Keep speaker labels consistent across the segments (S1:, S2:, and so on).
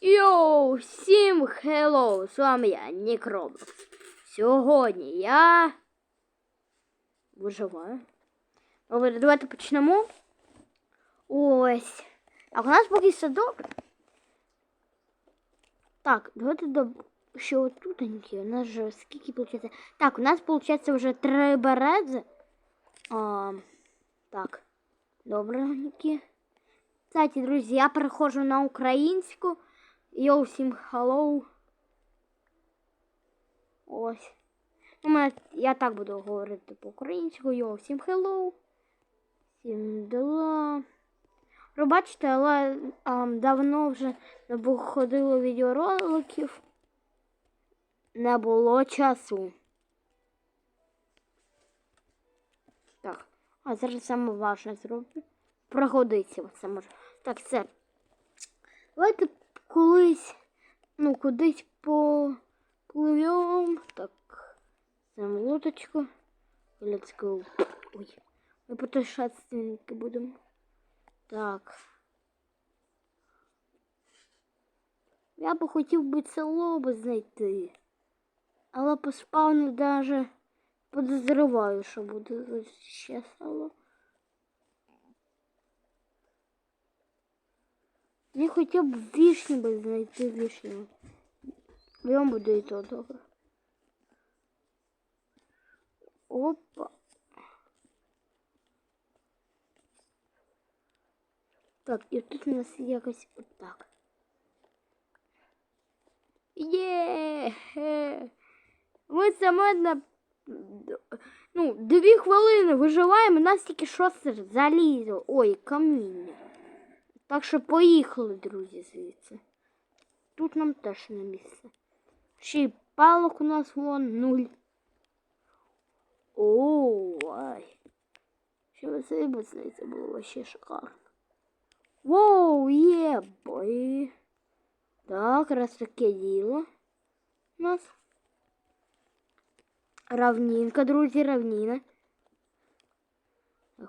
S1: Йоу, всім хеллоу! З вами я, Нік Роблокс. Сьогодні я виживаю. Добре, давайте почнемо. Ось. Так, у нас поки добре. Так, давайте до... ще отутенькі. У нас же скільки виходить? Так, у нас виходить вже три берези. А, так, добренькі. Кстати, друзі, я переходжу на українську. Йоу, всім hello. Ось. У мене, я так буду говорити по-українську. Йоу, всім hello. Всім дела. Ви бачите, але а, давно вже не виходило відеороликів. Не було часу. Так, а зараз саме важне зроблю. Прогодиться це може. Так, все. Давайте колись, ну, кудись попливемо. Так, там лодочку. Let's go. Ой, ми потішатися будемо. Так. Я би хотів би село би знайти. Але по спавну даже подозріваю, що буде ще село. Мені хоча б вішню би знайти вішню. Прям буде і то добре. Опа. Так, і тут у нас якось отак. Є! Ми саме на ну, дві хвилини виживаємо, нас тільки шосте залізо. Ой, каміння. Так що поїхали, друзі, звідси. Тут нам теж не місце. Ще й палок у нас вон нуль. О, ай. Що це б це було вообще шикарно. Воу, є, бой. Так, раз таке діло. У нас. Равнінка, друзі, равніна.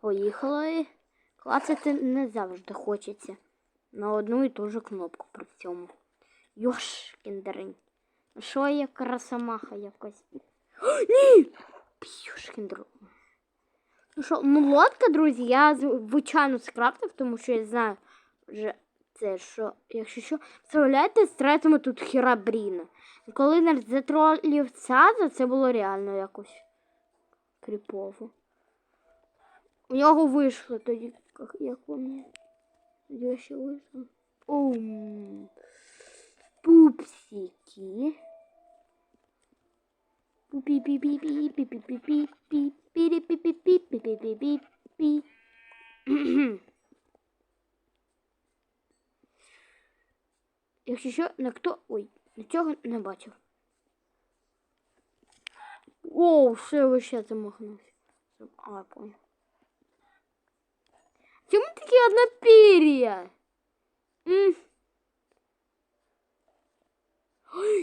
S1: Поїхали. Клацати не завжди хочеться. На одну і ту же кнопку при цьому. Йош, кіндерень. Ну що я красомаха якось? О, ні! П'юшкін Ну що, ну лодка, друзі, я звичайно скрафтив, тому що я знаю вже це, що, якщо що, представляєте, стратимо тут хірабріна. І коли нас затролів цаза, це було реально якось кріпово. У нього вийшло тоді, как я помню. Я еще вышел. Оу. Пупсики. Я еще на хто... Ой, на цього не бачив. Оу, все, вообще замахнувся. А, понял. Чому такі однопір'я?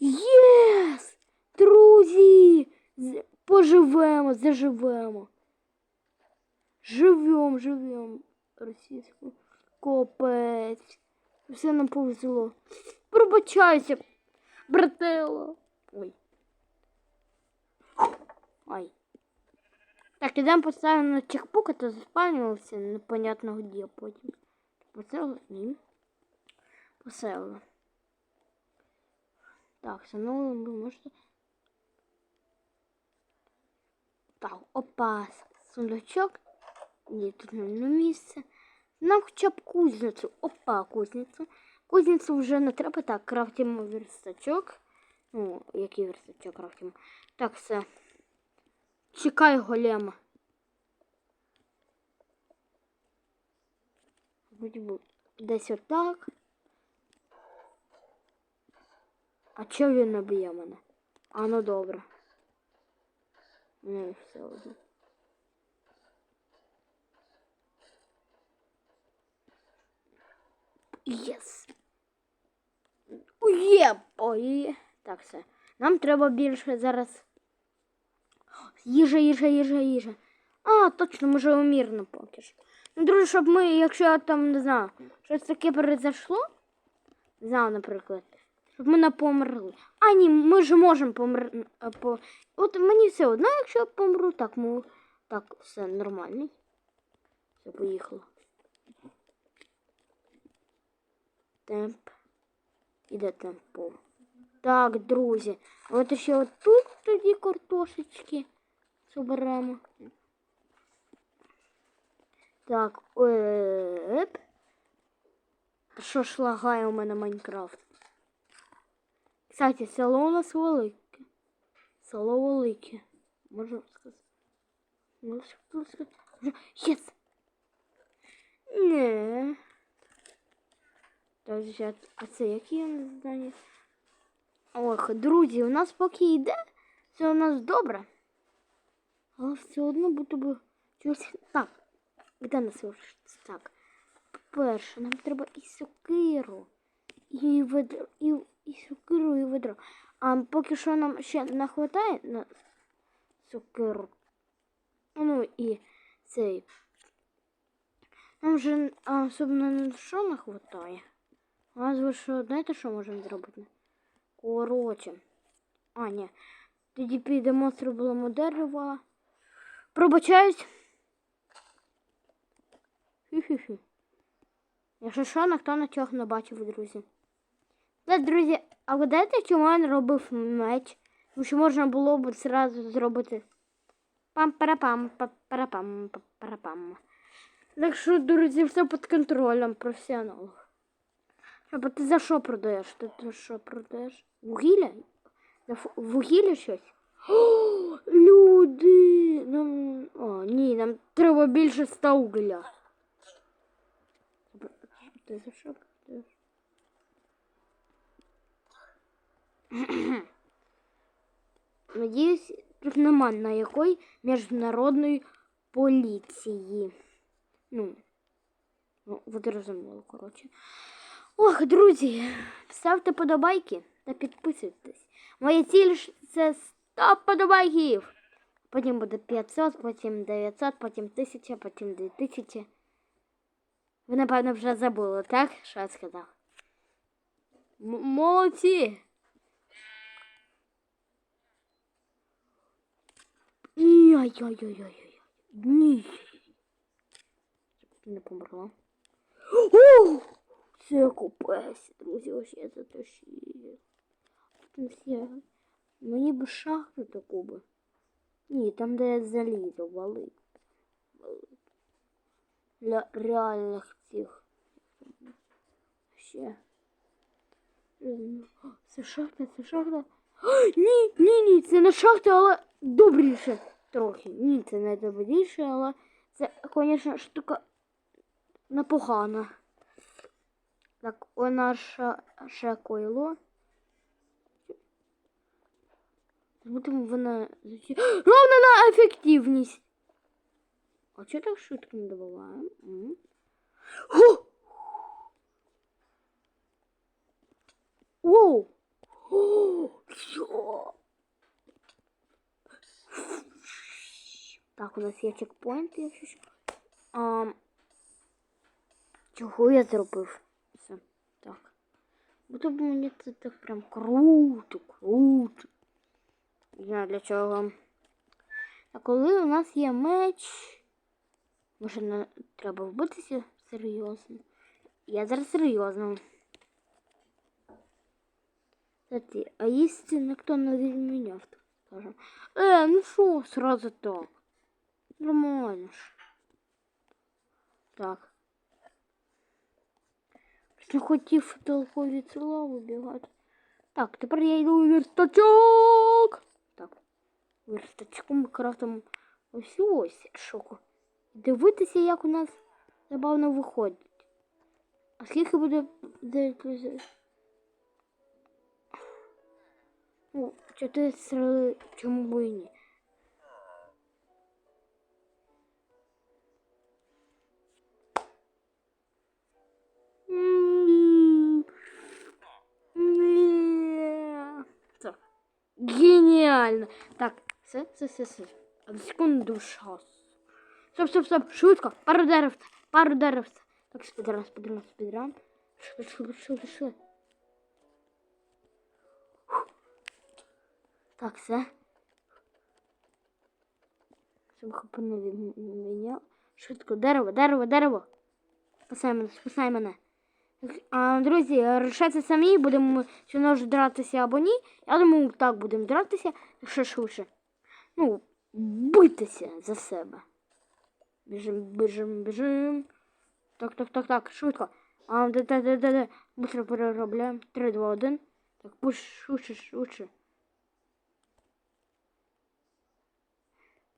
S1: Єс! Друзі! Поживемо, заживемо. Живем, живем. Російську. Копець. Все нам повезло. Пробачайся, брателло. Ой. Ай. Так, ідемо поставимо на чекпук, а то заспавнювався непонятно где потім. Поселили? Ні. Поселили. Так, встановили ви можете. Так, опа, сундучок. Ні, тут не місце. Нам хоча б кузницю. Опа, кузницю. Кузницю вже не треба. Так, крафтимо верстачок. Ну, який верстачок крафтимо? Так, все. Чекай голема. Десь отак. А чого він не б'є мене? А ну добре. Не все одно. Єс. Є, ой. Так, все. Нам треба більше зараз. Їжа, їжа, їжа, їжа. А, точно, може умірно поки що. Ну, друзі, щоб ми, якщо я там, не знаю, щось таке произошло, Не знаю, наприклад. Щоб ми не померли. А, ні, ми ж можемо помер... По... От мені все одно, якщо я помру, так, ну, так, все нормально. Все, поїхало. Темп. Іде темпо. Так, друзі. От ще тут тоді картошечки соберемо. Так, еп. А Що ж лагає у мене Майнкрафт? Кстати, село у нас велике. Село велике. Можу сказати. Можу сказати. Єс! Не. Зараз, а це які здання? Ох, друзі, у нас поки йде, це у нас добре. Але все одно будто би щось. Так, де нас вирішиться? Так. По-перше, нам треба і сокиру, і ведро, і, і сокиру, і ведро. А поки що нам ще не вистачає на сокиру. Ну і цей. Нам вже а, особливо на що не вистачає. У нас що, знаєте, що можемо зробити? Коротше. А, ні. Тоді підемо зробимо дерева. Пробачаюсь. Хі-хі-хі. Якщо що, ніхто нічого не бачив, друзі. Так, друзі, а ви знаєте, чому не робив меч? Тому що можна було б зразу зробити пам-парапам, пам-парапам, пам-парапам. Так що, друзі, все під контролем професіоналів. Або ти за що продаєш? Ти за що продаєш? Вугілля? За вугілля щось? О, люди! Нам... О, ні, нам треба більше ста угля. Ти за що продаєш? Надіюсь, тут нема на якої міжнародної поліції. Ну, ну, ви зрозуміли, коротше. Ох, друзі, ставте подобайки та підписуйтесь. Моя ціль ж це 100 подобайків. Потім буде 500, потім 900, потім 1000, потім 2000. Ви, напевно, вже забули, так? Що я сказав? М- Молодці! Ой-ой-ой-ой-ой. Ні. Не померла. О! Це купець, друзі, ось я затащив. Мені б шахту таку би. Ні, там, де я залізу, вали. Вали. Для реальних цих. Ще. Це шахта, це шахта. Ні, ні, ні, це не шахта, але добріше трохи. Ні, це не добріше, але це, звісно, штука непогана. Так, о наше ще койло. Будемо вона зачи- Ровно на ефективність. А чого так швидко не добуваємо? М. О! Оу! О! Йо! Так, у нас є чекпоінт, якщо що. А, чого я зробив? Все, так. Бо мені це так прям круто, круто. Не знаю для чого. А коли у нас є меч, може не треба вбитися серйозно. Я зараз серйозно. Кстати, а если никто не меня скажем? Э, ну что сразу так? Нормально ж. Так. Не хотів далеко від села вибігати. Так, тепер я йду у верстачок. Так. Верстачком ми крафтимо ось ось шоку. Дивитися, як у нас забавно виходить. А скільки буде 9 плюс? Ну, чотири стріли, чому б і ні? М, ні. Так. Все, все, все, все. А секунду шос. Стоп, стоп, стоп, швидко, Пару дерев. Пару дерев. Так, спидран, спидран, спидран. Шли, шли, шли, шли. Так, все. Щоб хапа не відміняв. Швидко, дерево, дерево, дерево. Спасай мене, спасай мене. А, Друзі, рішайте самі, будемо чи нож дратися або ні. Я думаю, так будемо дратися ще швидше. Ну, битися за себе. Біжим, біжим, біжим. Так, так, так, так, швидко. А, де, де, де, де, де. Быстро переробляємо. 3, 2, 1. Так, пуш, швидше, швидше.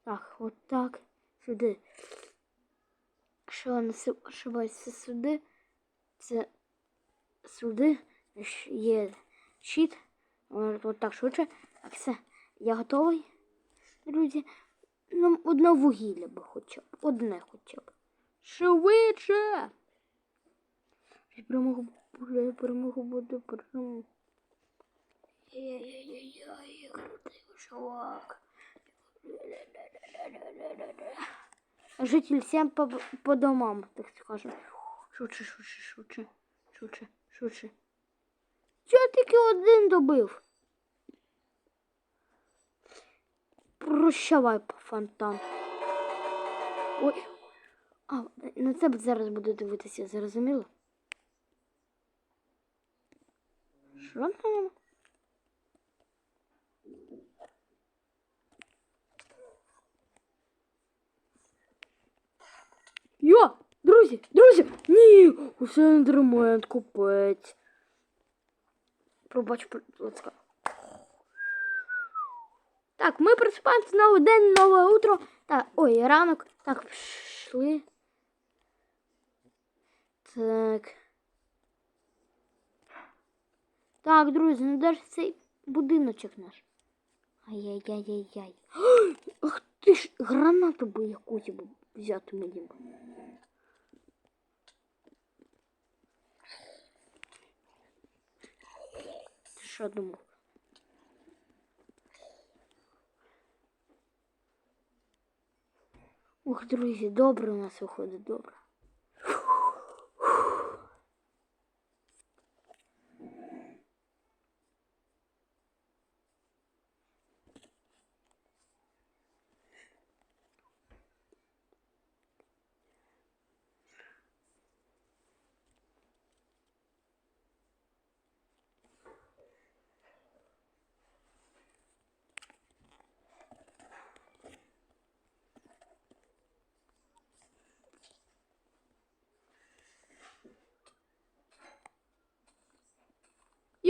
S1: Так, от так. Сюди. Що не ошибається сюди. Це сюди є щит. От так швидше. Так, все. Я готовий. Друзі. Нам одне вугілля би хоча б. Одне хоча б. Швидше. Перемогу буде, перемогу буде, перемогу. Ай-яй-яй-яй, крутий чувак. Житель всем по, по домам, так скажем. Шуче, шуче, шуче, шуче, шуче. Я тільки один добив. Прощавай, фонтан. Ой. А, на це зараз буду дивитися, зрозуміло? Що там? Йо! Друзі, друзі! Ні! Усе ендермен, купець. Пробач, будь ласка. Так, ми просипаємося новий день, нове утро. Так, ой, ранок. Так, пішли. Так. Так, друзі, ну де ж цей будиночок наш? Ай-яй-яй-яй-яй. Ах ти ж гранату би якусь би взяти мені. б. Ти що думав? Ух, друзі, добре у нас виходить, добре.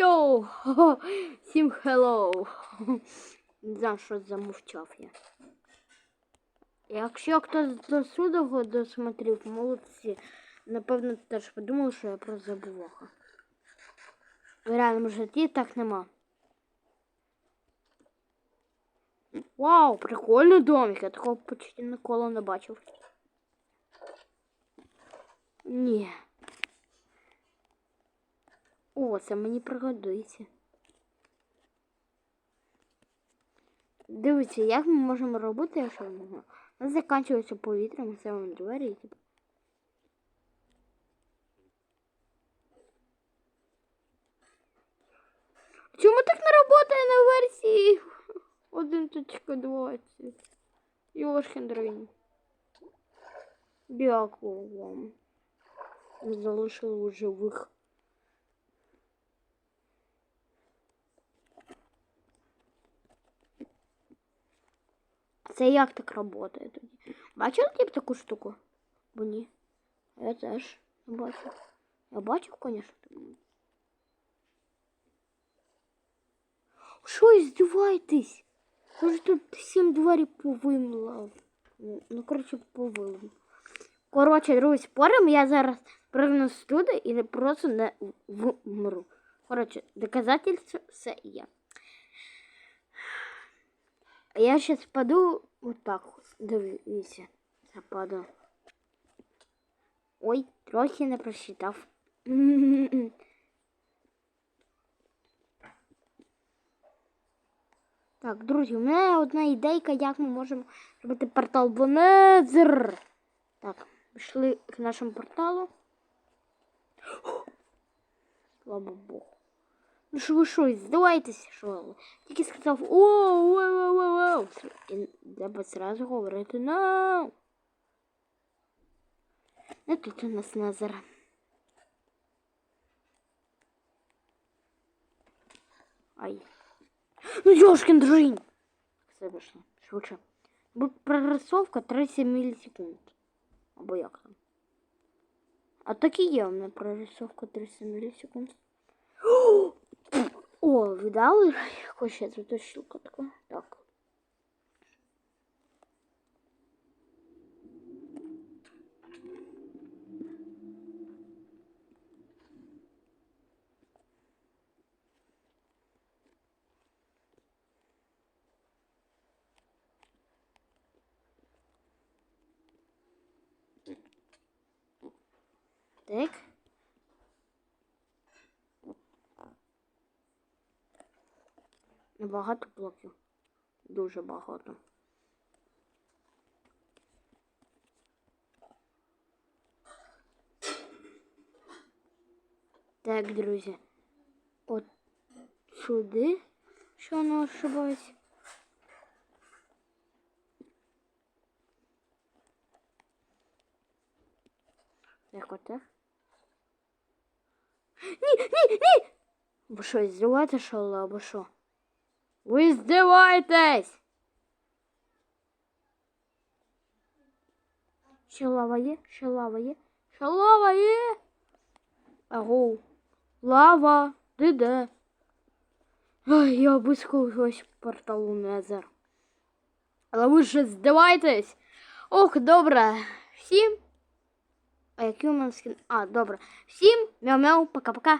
S1: Йоу! Всім хеллоу! Не знаю, що замовчав я. Якщо хтось до суду досмотрів, молодці. Напевно, теж подумав, що я про забуваха. В реальному житті так нема. Вау, прикольний домик. Я такого почти ніколи не бачив. Ні. О, це мені пригодиться. Дивіться, як ми можемо робити, якщо не знаю. У нас закінчується повітря, ми ставимо двері і типу. Чому так не працює на версії 1.20? Йошкін дринь. Дякую вам. Залишили у живих. Це як так працює тоді? Бачив тип таку штуку? Бо ні. Я теж не бачив. Я бачив, звісно. Що здіваєтесь? Може тут сім двері повимла. Ну, коротше, повилим. Коротше, друзі, спорим, я зараз пригну сюди і просто не вмру. Коротше, доказательство все є. Я сейчас паду вот так. Дивіться. Я паду. Ой, трохи не просчитав. Так, друзі, у мене одна ідейка, як ми можемо робити портал в Незер. Так, пішли к нашому порталу. Слава Богу. Ну що ви що, здавайтеся, що? Тільки сказав оу, оу, оу, оу. І треба зразу говорити no. Не тут у нас Назар. Ай. Ну, ёшкин дружинь. Все вийшло. Швидше. Прорисовка 30 мілісекунд. Або як там. А так і є у мене прорисовка 30 мілісекунд. О, видали? Хоч я тут щілка така. Так. Так. Багато блоків. Дуже багато. Так, друзі. От сюди, що не ошибаюсь. Так, от так. Ні, ні, ні! Ви що, здіваєте, що ли, або що? Ви здіваєтесь! Ще лава є, ще лава є, ще лава є. Агу, лава, ти де? Ай, я ось порталу Незер. Але ви ж здиваєтесь? Ох, добре. Всім. А який у мене скін? А, добре. Всім мяу-мяу, пока-пока.